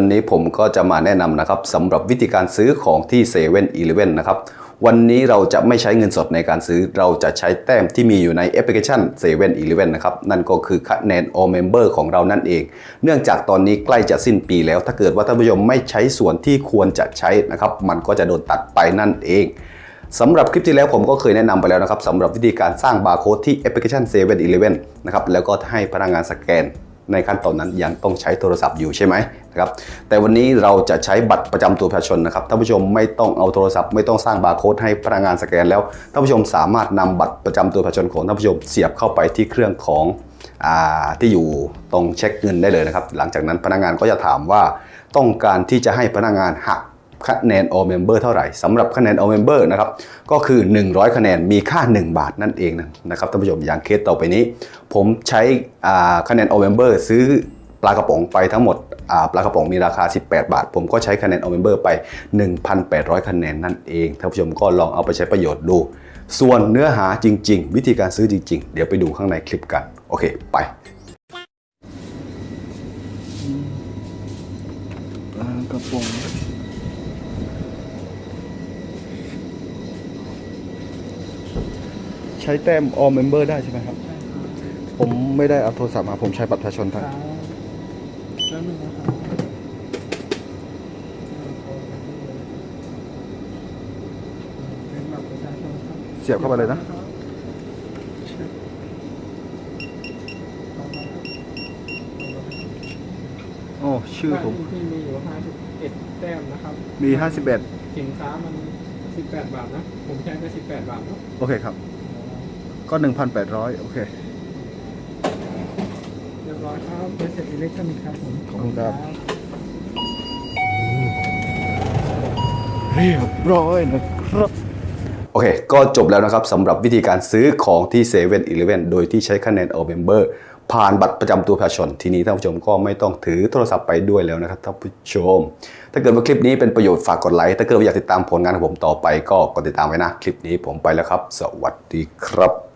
วันนี้ผมก็จะมาแนะนำนะครับสำหรับวิธีการซื้อของที่7 e เ e ่ e อนะครับ วันนี้เราจะไม่ใช้เงินสดในการซื้อ เราจะใช้แต้มที่มีอยู่ในแอปพลิเคชัน7 e เ e ่ e อนะครับ นั่นก็คือคะแนน all member ของเรานั่นเอง เนื่องจากตอนนี้ใกล้จะสิ้นปีแล้ว ถ้าเกิดว่าท่านผู้ชมไม่ใช้ส่วนที่ควรจะใช้นะครับ มันก็จะโดนตัดไปนั่นเองสำหรับคลิปที่แล้วผมก็เคยแนะนำไปแล้วนะครับสำหรับวิธีการสร้างบาร์โค้ดที่แอปพลิเคชัน7 e เ e ่ e นะครับแล้วก็ให้พนักงานสแกน ในขั้นตอนนั้นยังต้องใช้โทรศัพท์อยู่ใช่ไหมนะครับแต่วันนี้เราจะใช้บัตรประจำตัวประชาชนนะครับท่านผู้ชมไม่ต้องเอาโทรศัพท์ไม่ต้องสร้างบาร์โค้ดให้พนักงานสแกนแล้วท่านผู้ชมสามารถนำบัตรประจำตัวประชาชนของท่านผู้ชมเสียบเข้าไปที่เครื่องของอที่อยู่ตรงเช็คเงินได้เลยนะครับ หลังจากนั้นพนักงานก็จะถามว่าต้องการที่จะให้พนักงานหัก คะแนน all member เท่าไหร่สำหรับคะแนน all member นะครับก็คือ 100 คะแนนมีค่า 1 บาทนั่นเองนะครับท่านผู้ชมอย่างเคสต่อไปนี้ ผมใช้คะแนน all member ซื้อปลากระป๋องไปทั้งหมดปลากระป๋องมีราคา 18 บาท ผมก็ใช้คะแนน all member ไป 1,800 คะแนนนั่นเองท่านผู้ชมก็ลองเอาไปใช้ประโยชน์ดู ส่วนเนื้อหาจริง ๆ วิธีการซื้อจริง ๆ เดี๋ยวไปดูข้างในคลิปกันโอเคไปปลากระป๋อง ช้แต้ม all member ได้ใช่ไหมครับ ผมไม่ได้เอาโทรศัพท์มา ผมใช้บัตรประชาชนท่านแล้วหนึ่งนะครับเป็นบัตรประชาชนครับเสียบเข้าไปเลยนะ โอ้ชื่อผมที่มีอยู่51แต้มนะครับ มี 51สินค้ามัน 18 บาทนะ ผมใช้ไป18 บาทเนาะโอเคครับ ก็1,800โอเคเรียบร้อยครับเป็นเสร็จอิเล็กทรอนิกส์ครับผมขอบคุณครับเรียบร้อยนะครับโอเค ก็จบแล้วนะครับสำหรับวิธีการซื้อของที่7 e เ e ่ e อโดยที่ใช้คะแนน all member ผ่านบัตรประจำตัวประชาชนทีนี้ท่านผู้ชมก็ไม่ต้องถือโทรศัพท์ไปด้วยแล้วนะครับท่านผู้ชม ถ้าเกิดว่าคลิปนี้เป็นประโยชน์ฝากกดไลค์ถ้าเกิดว่าอยากติดตามผลงานของผมต่อไปก็กดติดตามไว้นะ คลิปนี้ผมไปแล้วครับ สวัสดีครับ